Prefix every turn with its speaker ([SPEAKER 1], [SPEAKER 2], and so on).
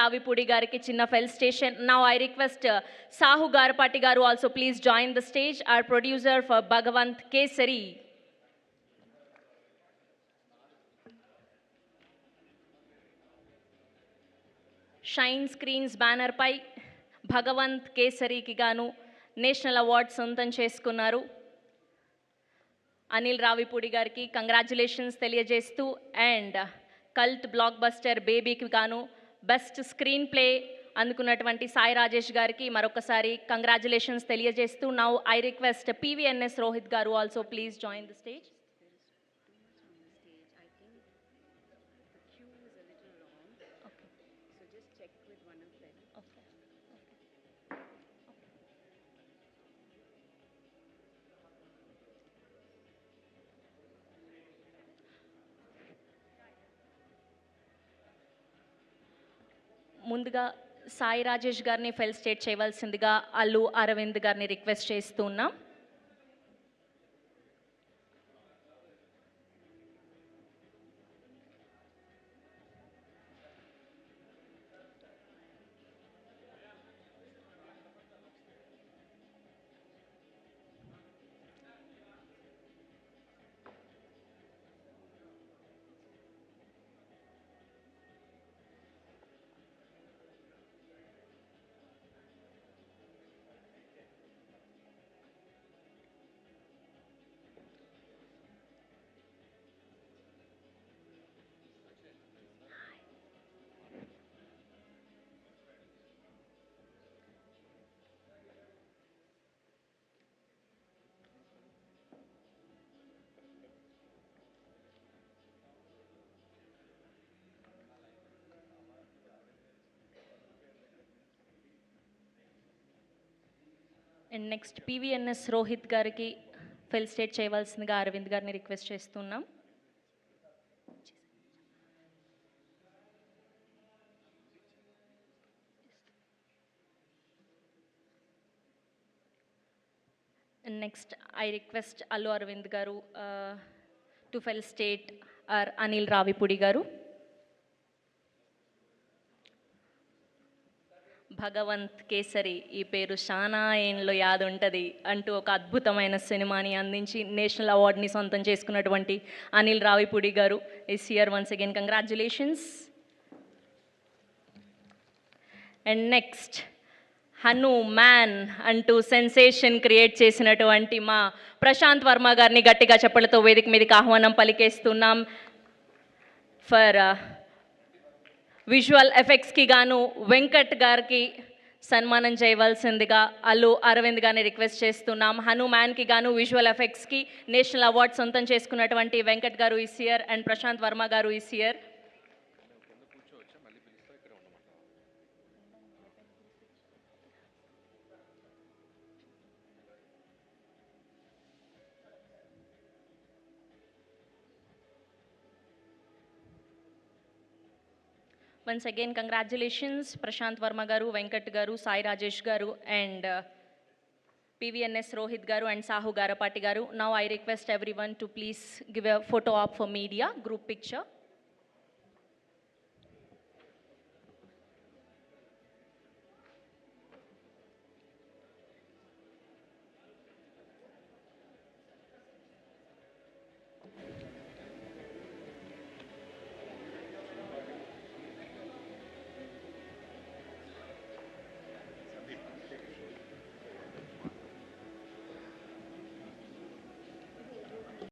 [SPEAKER 1] రావిపూడి గారికి చిన్న felicitation. Now I request Sahu Garapati garu also please join the stage our producer for Bhagavanth Kesari Shine Screens బ్యానర్పై భగవంత్ కేసరికి గాను national award సొంతం చేసుకున్నారు. అనిల్ రావిపూడి గారికి కంగ్రాచులేషన్స్ తెలియజేస్తూ అండ్ కల్ట్ బ్లాక్ బస్టర్ బేబీకి గాను బెస్ట్ స్క్రీన్ ప్లే అందుకున్నటువంటి సాయి రాజేష్ గారికి మరొకసారి కంగ్రాచులేషన్స్ తెలియజేస్తూ now I request PVNS Rohit garu also please join the stage ముందుగా సాయి రాజేష్ గారిని ఫెల్ స్టేట్ చేయవలసిందిగా అల్లు అరవింద్ గారిని రిక్వెస్ట్ చేస్తూ అండ్ నెక్స్ట్ పివిఎన్ఎస్ రోహిత్ గారికి ఫెల్ స్టేట్ చేయవలసిందిగా అరవింద్ గారిని రిక్వెస్ట్ చేస్తున్నాం. Next I request Allu Aravind గారు to felicitate R Anil Ravipudi గారు. భగవంత్ కేసరి ఈ పేరు చాలా ఏండ్లో యాద్ ఉంటుంది అంటూ ఒక అద్భుతమైన సినిమాని అందించి నేషనల్ అవార్డ్ని సొంతం చేసుకున్నటువంటి Anil Ravipudi garu. This year once again congratulations and next Hanuman అంటూ సెన్సేషన్ క్రియేట్ చేసినటువంటి మా ప్రశాంత్ వర్మ గారిని గట్టిగా చెప్పలతో వేదిక మీదకి ఆహ్వానం పలికేస్తున్నాం. ఫర్ విజువల్ ఎఫెక్ట్స్కి గాను వెంకట్ గారికి సన్మానం చేయవలసిందిగా అల్లు అరవింద్ గారిని రిక్వెస్ట్ చేస్తున్నాం. హనుమాన్కి గాను విజువల్ ఎఫెక్ట్స్కి నేషనల్ అవార్డ్ సొంతం చేసుకున్నటువంటి Venkat garu this year and Prashanth Varma garu this year once again congratulations Prashanth Varma garu Venkat garu Sai Rajesh గారు అండ్ పివిఎన్ఎస్ రోహిత్ గారు and Sahu Garapati garu now I request everyone to please give a photo op for media group picture